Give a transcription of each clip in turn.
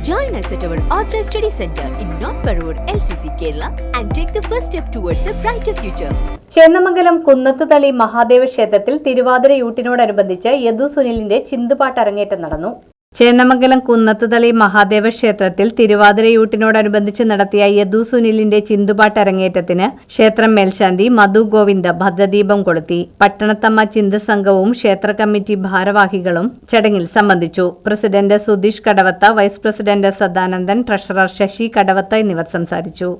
Join us at our Authorized Study Center in North Parur, LCC, Kerala, and take the first step towards a brighter future. Chendamangalam കുന്നത്തുതളി Mahadeva ക്ഷേത്രത്തിൽ തിരുവാതിരയൂട്ടിനോടനുബന്ധിച്ച് യദു സുനിലിന്റെ ചിന്തുപാട്ട് അരങ്ങേറ്റം നടന്നു ചേന്നമംഗലം കുന്നത്തുതളി മഹാദേവ ക്ഷേത്രത്തിൽ തിരുവാതിരയൂട്ടിനോടനുബന്ധിച്ച് നടത്തിയ യദു സുനിലിന്റെ ചിന്തുപാട്ട് അരങ്ങേറ്റത്തിന് ക്ഷേത്രം മേൽശാന്തി മധു ഗോവിന്ദ ഭദ്രദീപം കൊളുത്തി. പട്ടണത്തമ്മ ചിന്തസംഘവും ക്ഷേത്ര കമ്മിറ്റി ഭാരവാഹികളും ചടങ്ങിൽ സംബന്ധിച്ചു. President Sudheesh Kadavath vice president Sadanandan treasurer Sasi Kadavath എന്നിവർ സംസാരിച്ചു.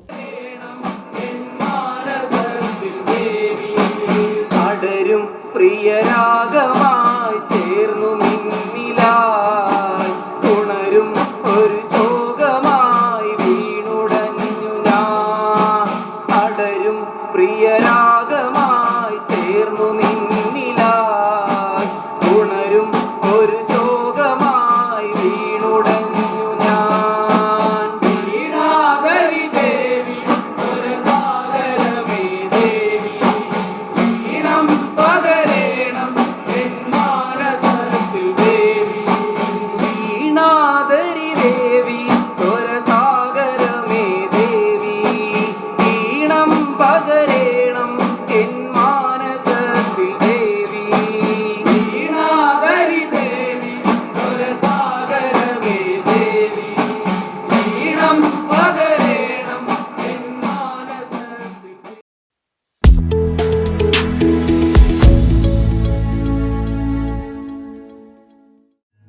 പ്രിയരാഗമായി പ്രിയരാഗമാ പ്രിയരാഗമായി ചേർന്നു നീ